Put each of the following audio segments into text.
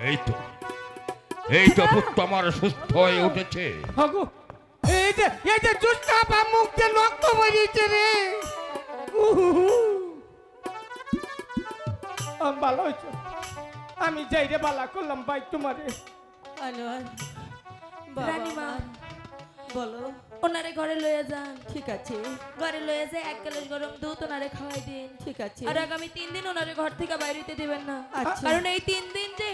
এই তো এই তো পুত্র আমার সুস্থ হয়ে উঠেছে। রে। আমি ভালো হয়েছে। আমি যাই রে বালা করলাম ভাই তোমারে। বলো। ওনারে ঘরে লয়ে যান। ঠিক আছে। ঘরে লয়ে যায় এক গ্লাস গরম দুধ ওনারে খাওয়াই দিন। ঠিক আছে। আর আগামী তিন দিন ওনারে ঘর থেকে বাইরেতে দিবেন না। আচ্ছা। কারণ এই তিন দিন যে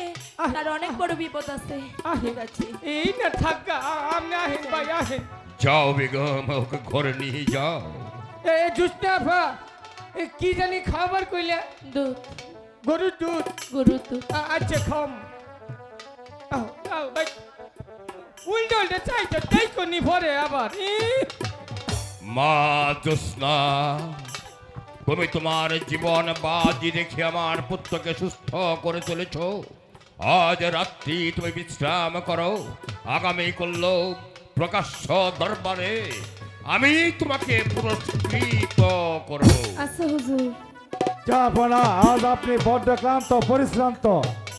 তার অনেক বড় বিপদ আছে। আহে ঠিক আছে। এই না থাকা আপনি আহেন ভাই আহেন যাও বেগম ওকে ঘরে নিয়ে যাও। এ জুস্তা ভা এ কি জানি খাবার কইলে? দুধ। গরুর দুধ। গরুর দুধ। আচ্ছা খাম। আও আও ভাই উল্টো উল্টো চাইছো তাই কোনি ভরে আবার। মা জ্যোৎস্না তুমি তোমার জীবন বাজি রেখে আমার পুত্রকে সুস্থ করে চলেছ আজ রাত্রি তুমি বিশ্রাম করো। আগামী করল প্রকাশ্য দরবারে আমি তোমাকে পুরস্কৃত করব। আচ্ছা হুজুর। জাহাপনা আজ আপনি বড্ড ক্লান্ত পরিশ্রান্ত।